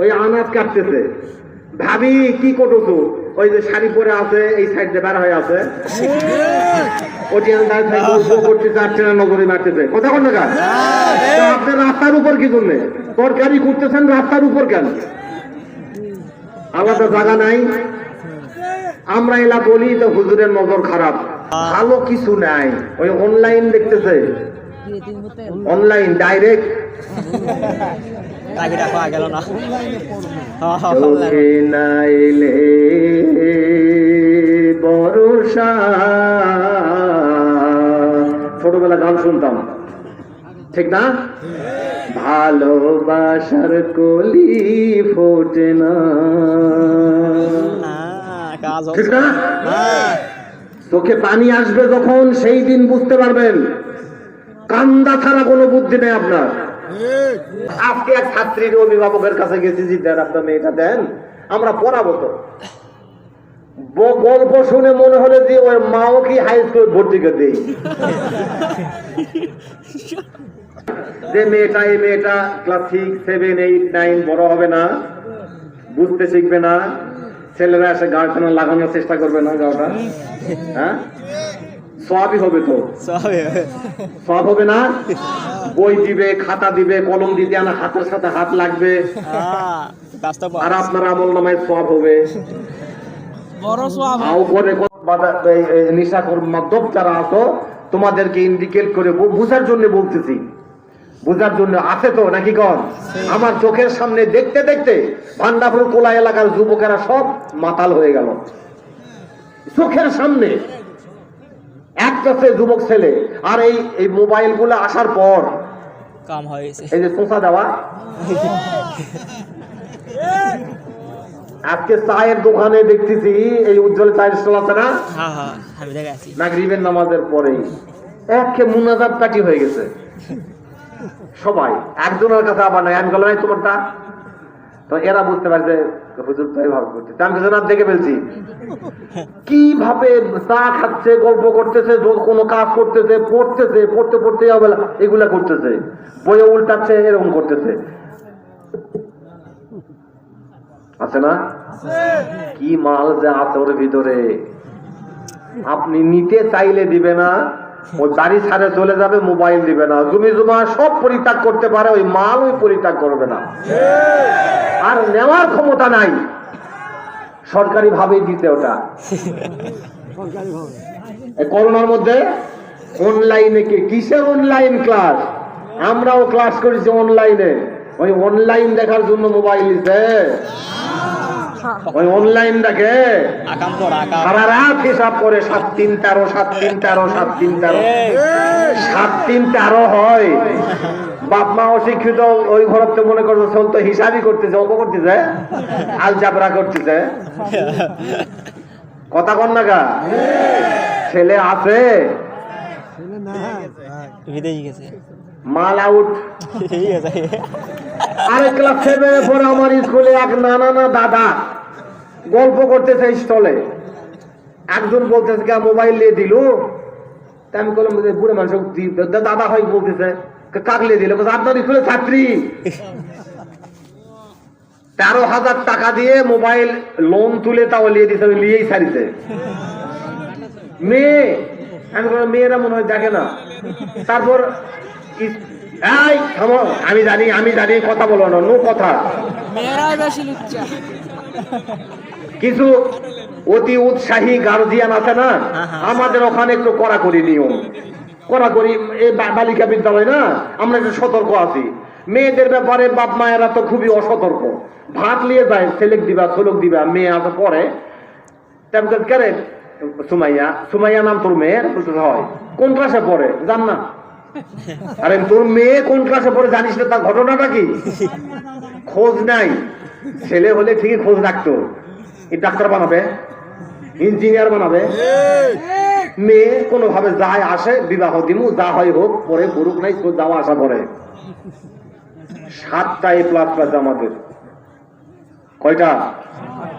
ওই আনাজ কাটতেছে। ভাবি কি করতো ওই যে শাড়ি পরে আছে এই সাইড দিয়ে বের হয়ে আছে। করতে যাচ্ছে না নজরে মারতেছে। কথা কোন জায়গা রাস্তার উপর কি জন্য? তরকারি করতেছেন রাস্তার উপর কেন? আলাদা জায়গা নাই। আমরা এলা বলি তো হুজুরের নজর খারাপ। ভালো কিছু নাই। ওই অনলাইন দেখতেছে। অনলাইন ডাইরেক্ট টাকিটা পাওয়া গেল না। নাইলে বরসা ছোটবেলা গান শুনতাম। ঠিক না? ভালোবাসার কলি ফোটে না। ঠিক না? চোখে পানি আসবে যখন সেই দিন বুঝতে পারবেন। কান্দা ছাড়া কোনো বুদ্ধি নেই আপনার। আজকে এক ছাত্রীর অভিভাবকের কাছে গেছি দেন, আপনার মেয়েটা দেন, আমরা পড়াবো তো। গল্প শুনে মনে হলো যে ওর মাও কি হাই স্কুল ভর্তি করে দেই যে মেয়েটা, এই মেয়েটা class six seven eight nine বড় হবে না, বুঝতে শিখবে না, ছেলেরা এসে গাড়খানা লাগানোর চেষ্টা করবে না গাওটা হ্যাঁ? সবই হবে তো। সব হবে না? বই দিবে খাতা দিবে কলম দিতে না হাতের সাথে হাত লাগবে। আর আপনার আমল নামায় সব হবে। নেশাখোর মাধ্যম যারা আছো তোমাদেরকে ইন্ডিকেট করে বু- বুঝার জন্য বলতেছি। বুঝার জন্য আছে তো নাকি কন? আমার চোখের সামনে দেখতে দেখতে ভান্ডাপুর কোলা এলাকার যুবকেরা সব মাতাল হয়ে গেল। চোখের সামনে। একটা সে যুবক ছেলে আর এই এই মোবাইলগুলো আসার পর কাম হয়েছে এই যে শোষা দেওয়া। আজকে চায়ের দোকানে দেখতেছি এই উজ্জ্বল চায়ের স্টল আছে না? হ্যাঁ হ্যাঁ মাগরিবের নামাজের পরেই। একে মুনাজাত পার্টি হয়ে গেছে। সবাই একজনের কাছে আবার নাই। আমি "এই তোমারটা? তো এরা বুঝতে পারে যে, হুজুর তো এইভাবে করছে আমি কিছু না দেখে ফেলছি। কীভাবে চা খাচ্ছে, গল্প করতেছে কোনো কাজ করতেছে, পড়তেছে, পড়তে পড়তে হবে এগুলা করতেছে। বইয়ে উল্টাচ্ছে, এরকম করতেছে। আছে না? কি মাল যে আছে ওর ভিতরে। আপনি নিতে চাইলে দিবে না। ওই বাড়ি ছাড়ে চলে যাবে মোবাইল দিবে না। জমি জমা সব পরিত্যাগ করতে পারে ওই মাল ওই পরিত্যাগ করবে না। আর নেওয়ার ক্ষমতা নাই। সরকারি ভাবেই দিতে ওটা। করোনার মধ্যে অনলাইনে কি কিসের অনলাইন ক্লাস আমরাও ক্লাস করেছি অনলাইনে ওই অনলাইন দেখার জন্য মোবাইল দিতে ওই অনলাইন দেখে আকাম পড়া আকাম। সারা রাত হিসাব করে সাত তিন তেরো সাত তিন তেরো সাত তিন তেরো সাত তিন তেরো হয়। বাপ মা অশিক্ষিত ওই ঘরত তো মনে করছে চল তো হিসাবই করতেছে অঙ্ক করতেছে আল চাপড়া করতেছে। কথা কন না গা। ছেলে আছে। মাল আউট। আরেক ক্লাস সেভেনে পরে আমার স্কুলে এক নানা না দাদা। গল্প করতেছে স্টলে। একজন বলতেছে কে মোবাইল নিয়ে দিল। তা আমি বললাম বুড়ে মানুষ দাদা হয় বলতেছে। কে- কাক নিয়ে দিল আপনার স্কুলে ছাত্রী। তেরো হাজার টাকা দিয়ে মোবাইল লোন তুলে তাও নিয়ে দিতে ওই নিয়েই ছাড়িতে মেয়ে, আমি বললাম মেয়েরা মনে হয় দেখে না। তারপর আমি জানি আমি জানি, কথা বলো না, নো কথা। মেয়েরাই বেশি লুচ্চা। কিছু অতি উৎসাহী গার্জিয়ান আছে না। আমাদের ওখানে একটু কড়াকড়ি নিয়ম। কড়াকড়ি, এই বালিকা বিদ্যালয় না? আমরা একটু সতর্ক আছি। মেয়েদের ব্যাপারে বাপ মায়েরা তো খুবই অসতর্ক। ভাত নিয়ে যায়, ছেলেক দিবা ছোলক দিবা, মেয়ে আসে পরে। কেরে? সুমাইয়া সুমাইয়া নাম তোর মেয়ের? হয়। কোন ক্লাসে পড়ে? জান না। আরে তোর মেয়ে কোন ক্লাসে পড়ে জানিস না? তার ঘটনাটা কি? খোঁজ নাই। ছেলে হলে ঠিকই খোঁজ রাখতো। এই ডাক্তার বানাবে, ইঞ্জিনিয়ার বানাবে। মেয়ে কোনোভাবে যায়, আসে, বিবাহ দিমু, যা হয় হোক, পরে পুরুক নাই যাওয়া আসা করে। সাতটা এ প্লাস প্লাস আমাদের। কয়টা?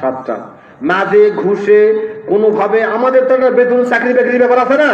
সাতটা। মাঝে ঘুষে, কোনোভাবে আমাদের তো একটা বেতন, চাকরি বাকরির ব্যাপার আছে না?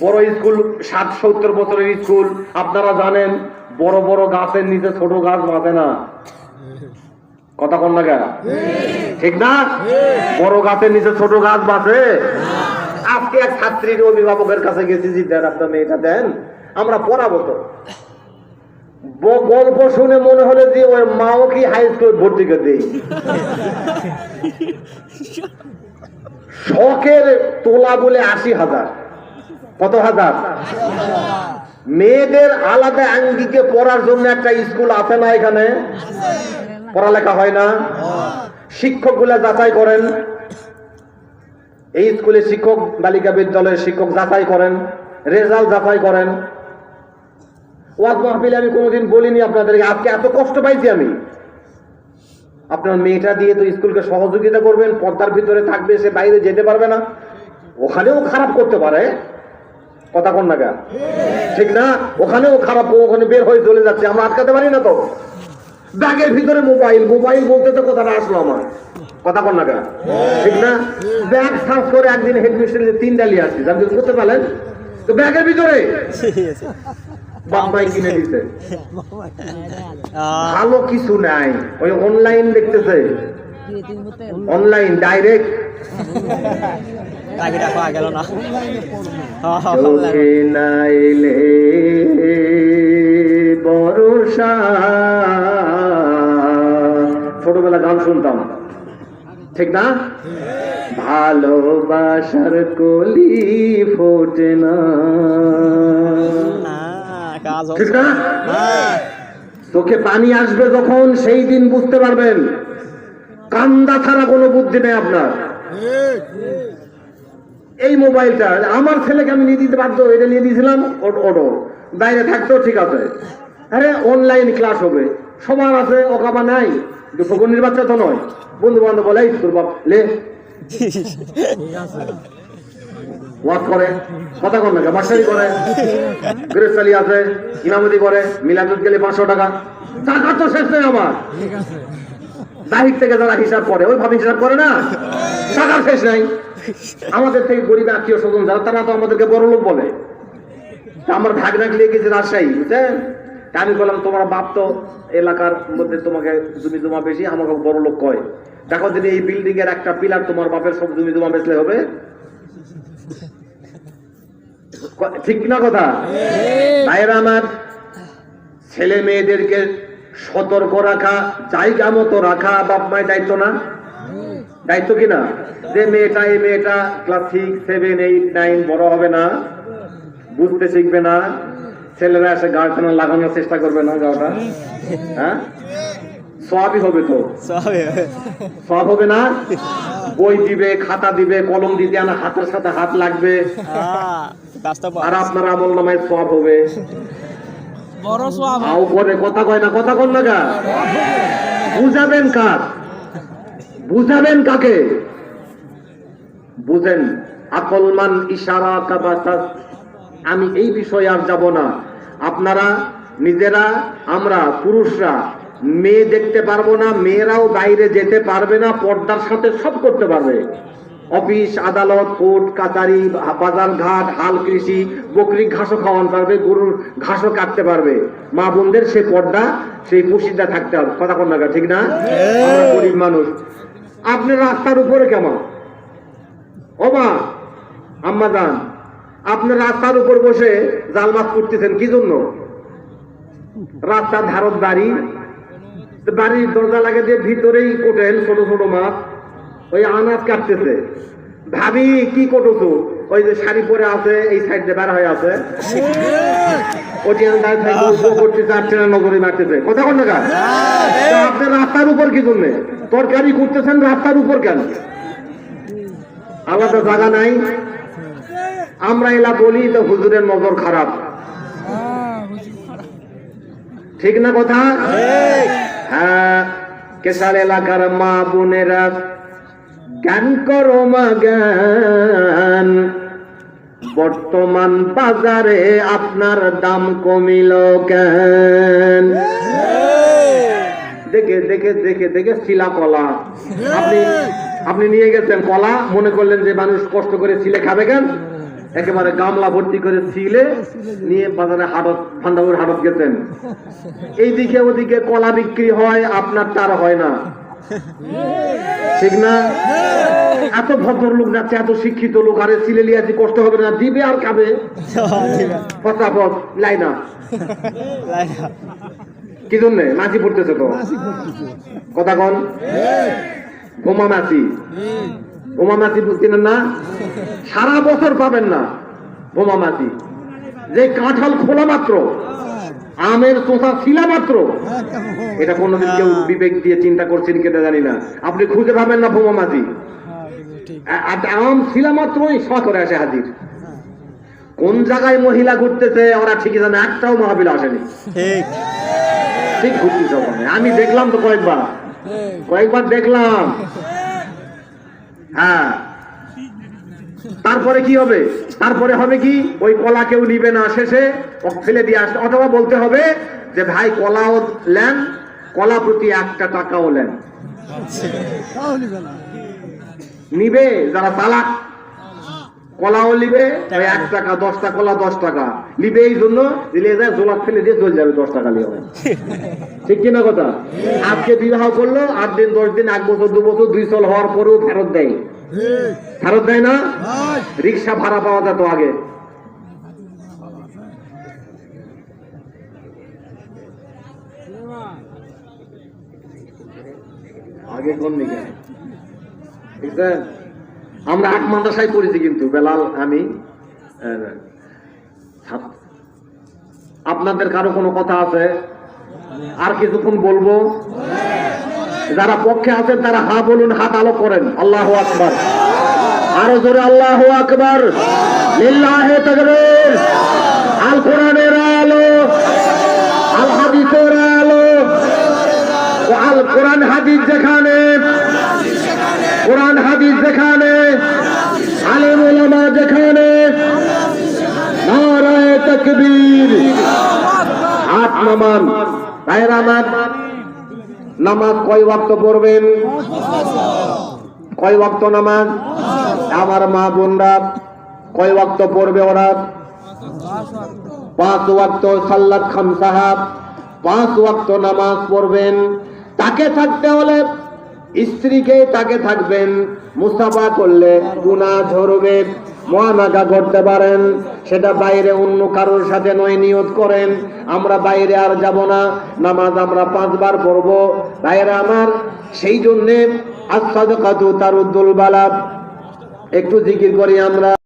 বড় স্কুল ষাট সত্তর বছরের স্কুল, আপনারা জানেন, বড় বড় গাছের নিচে ছোট গাছ বাঁধে না। কথা কন না কেন ঠিক না? বড় গাছের নিচে ছোট গাছ বাসে? আজকে এক ছাত্রীর অভিভাবকের কাছে গেছি যে দেন, আপনার মেয়েটা দেন, আমরা পড়াবো তো। গল্প শুনে মনে হলো যে ওর মাও কি হাই স্কুল ভর্তি করে দেই। শখের তোলা বলে আশি হাজার। কত হাজার? মেয়েদের আলাদা আঙ্গিকে পড়ার জন্য একটা স্কুল আছে না এখানে? পড়ালেখা হয় না? শিক্ষকগুলা যাচাই করেন। এই স্কুলে শিক্ষক, বালিকা বিদ্যালয়ের শিক্ষক যাচাই করেন, রেজাল্ট যাচাই করেন। ওয়াজ মাহফিলে আমি কোনোদিন বলিনি আপনাদেরকে, আজকে এত কষ্ট পাইছি আমি। আপনার মেয়েটা দিয়ে তো স্কুলকে সহযোগিতা করবেন, পর্দার ভিতরে থাকবে, সে বাইরে যেতে পারবে না। ওখানেও খারাপ করতে পারে। কথা কন না ঠিক না? ওখানেও খারাপ ওখানে বের হয়ে চলে যাচ্ছে আমরা আটকাতে পারি না তো। ব্যাগের ভিতরে মোবাইল মোবাইল বলতে তো কথাটা আসলো আমার। কথা কন না ঠিক না? ব্যাগ সার্চ করে একদিন হেডমিস্টারে তিন ডালি আসছি আপনি করতে পারলেন? তো ব্যাগের ভিতরে? বাম্বাই কিনে দিতে। ভালো কিছু নাই। ওই অনলাইন দেখতেছে। অনলাইন ডাইরেক্ট টাকিটা পাওয়া গেল না। নাইলে বরসা ছোটবেলা গান শুনতাম। ঠিক না? ভালোবাসার কলি ফোটে না। ঠিক না? হ্যাঁ, চোখে পানি আসবে যখন সেই দিন বুঝতে পারবেন। কান্দা ছাড়া কোনো বুদ্ধি নেই আপনার। এই মোবাইলটা, আমার ছেলেকে আমি নিয়ে দিতে বাধ্য এটা নিয়ে দিয়েছিলাম অটো বাইরে থাকতো, ঠিক আছে। আরে অনলাইন ক্লাস হবে। সবার আছে, অকাবা নাই ফকুনির বাচ্চা তো নয়। বন্ধু বান্ধব বলে তোর বাপ, লে। ওয়াজ করে কথা কর না মাস্টারি করে গৃহস্থালি আছে ইমামতি করে মিলাদুত গেলে পাঁচশো টাকা। টাকা তো শেষ নেই আমার। দাহির থেকে যারা হিসাব করে ওই ভাবে হিসাব করে না? টাকা শেষ নাই। আমাদের থেকে গরিব আত্মীয় স্বজন যারা তারা তো আমাদেরকে বড় লোক বলে। আমার ভাগনা লিয়ে গেছে রাজশাহী বুঝছেন? আমি বললাম তোমার বাপ তো এলাকার মধ্যে তোমাকে জমি জমা বেশি আমাকে বড় লোক কয়। দেখো যদি এই বিল্ডিং এর একটা পিলার তোমার বাপের সব জমি জমা বেচলে হবে ঠিক না কথা? ভাইয়েরা আমার ছেলে মেয়েদেরকে সতর্ক রাখা জায়গা মতো রাখা বাপ মায়ের দায়িত্ব না? দায়িত্ব কি না যে মেয়েটা এই মেয়েটা class six seven eight nine বড় হবে না বুঝতে শিখবে না ছেলেরা এসে গার্জেন লাগানোর চেষ্টা করবে না গাওটা? হ্যাঁ? সবই হবে তো। সবে হবে না? বই দিবে খাতা দিবে কলম দিতে না হাতের সাথে হাত লাগবে। আর আপনার আমল নামায় সব হবে। আও করে কথা কয় না কথা কন না গা। বুঝাবেন কার? বুঝাবেন কাকে? বুঝেন আকলমান ইশারা কাবাতাস আমি এই বিষয়ে আর যাব না। আপনারা নিজেরা আমরা পুরুষরা মেয়ে দেখতে পারব না মেয়েরাও বাইরে যেতে পারবে না পর্দার সাথে সব করতে পারবে। অফিস আদালত কোর্ট কাচারি বাজার ঘাট হাল কৃষি বকরি ঘাসও খাওয়ান পারবে গরুর ঘাসও কাটতে পারবে। মা বোনদের সে পর্দা সেই পুষিদা থাকতে হবে। কথা কন না ঠিক না? গরিব মানুষ। আপনি রাস্তার উপরে কেমন? ও মা আম্মা যান আপনি রাস্তার উপর বসে জাল মাছ করতেছেন কি জন্য? রাস্তার ধারত বাড়ি বাড়ির দরজা লাগে দিয়ে ভিতরেই কোটেন ছোট ছোট মাছ ওই আনাজ কাটতেছে। ভাবি কি কোটো ওই যে শাড়ি পরে আছে এই সাইড দিয়ে বের হয়ে আছে। ওটি নজরে মারতেছে। কথা কোন জায়গা আপনার রাস্তার উপর কি জন্য? তরকারি করতেছেন রাস্তার উপর কেন? আলাদা জায়গা নাই। আমরা এলা বলি তো হুজুরের নজর খারাপ। ঠিক না কথা? হ্যাঁ কেশাল এলাকার মা বোনেরা জ্ঞান করো মা বর্তমান বাজারে আপনার দাম কমিল কেন? দেখে দেখে দেখে দেখে শিলা কলা। আপনি আপনি নিয়ে গেছেন কলা মনে করলেন যে মানুষ কষ্ট করে ছিলে খাবে কেন? একেবারে গামলা ভর্তি করে ছিলে নিয়ে বাজারে হাটত ভান্ডাবুর হাটত গেছেন। এইদিকে ওদিকে কলা বিক্রি হয় আপনার তার হয় না। ঠিক না? এত ভদ্র লোক যাচ্ছে এত শিক্ষিত লোক আরে সিলে লিয়াছি কষ্ট হবে না দিবে আর খাবে? ফটাফট লাইনা লাইলা। কি জন্যে? মাছি পড়তেছে তো? কথা কন? বোমা মাছি বোমা মাছি চিনেন না? সারা বছর পাবেন না বোমা মাছি যে কাঁঠাল খোলা মাত্র আমের চোষা ছিলা মাত্র এটা কোনোদিন কেউ বিবেক দিয়ে চিন্তা করছেন কেটে জানি না। আপনি খুঁজে পাবেন না বোমা মাছি আম ছিলা মাত্রই করে আসে হাজির। কোন জায়গায় মহিলা ঘুরতেছে ওরা ঠিকই জানে একটাও মহাবিল আসেনি। ঠিক। ঠিক ঘুরতেছে আমি দেখলাম তো কয়েকবার। কয়েকবার দেখলাম। হ্যাঁ। তারপরে কি হবে? তারপরে হবে কি? ওই কলা কেউ নিবে না শেষে ফেলে দিয়ে আসতে অথবা বলতে হবে যে ভাই কলাও লেন কলা প্রতি একটা টাকাও লেন নিবে যারা তালাক কলাও ওই এক টাকা দশটা কলা দশ টাকা। নিবে এই জন্য দিলে যায় জোলাক ফেলে দিয়ে চলে যাবে দশ টাকা নিয়ে ঠিক কিনা কথা? আজকে বিবাহ করল আট দিন দশ দিন এক বছর দু বছর দুই সাল হওয়ার পরেও ফেরত দেয়। ফেরত দেয় না? রিক্সা ভাড়া পাওয়া যেত আগে। আগে কোন দিকে? ঠিক আছে? আমরা আট মাদ্রাসায় পড়েছি কিন্তু, বেলাল, আমি আপনাদের কারও কোনো কথা আছে? আর কিছুক্ষণ বলব? যারা পক্ষে আছেন তারা হা বলুন, হাত আলো করেন। আল্লাহ আকবার। আরও জোরে, আল্লাহ আকবার। আল কোরআনের আলো আল। হাদিসের আলো। আল কোরআন হাদিস যেখানে কোরআন, হাদিস যেখানে আলেম ওলামা যেখানে, নারায়ে তাকবীর। হাত নামান ভাইরা আমার নামাজ কয় ওয়াক্ত পড়বেন? কয় ওয়াক্ত নামাজ? আমার মা বোনরা কয় ওয়াক্ত পড়বে ওরা? পাঁচ ওয়াক্ত সাল্লাত খাম সাহাব, পাঁচ ওয়াক্ত নামাজ পড়বেন। তাকে থাকতে হলে স্ত্রীকে তাকে থাকবেন, মুস্তাফা করলে গুণা ঝরবে, মহানাগা করতে পারেন। সেটা বাইরে অন্য কারোর সাথে নয়, নিয়ত করেন। আমরা বাইরে আর যাব না, নামাজ আমরা পাঁচবার পড়ব। বাইরে আমার, সেই জন্যে আস্বাদ কাতু তার উদ্দুল বালাপ একটু জিকির করি আমরা।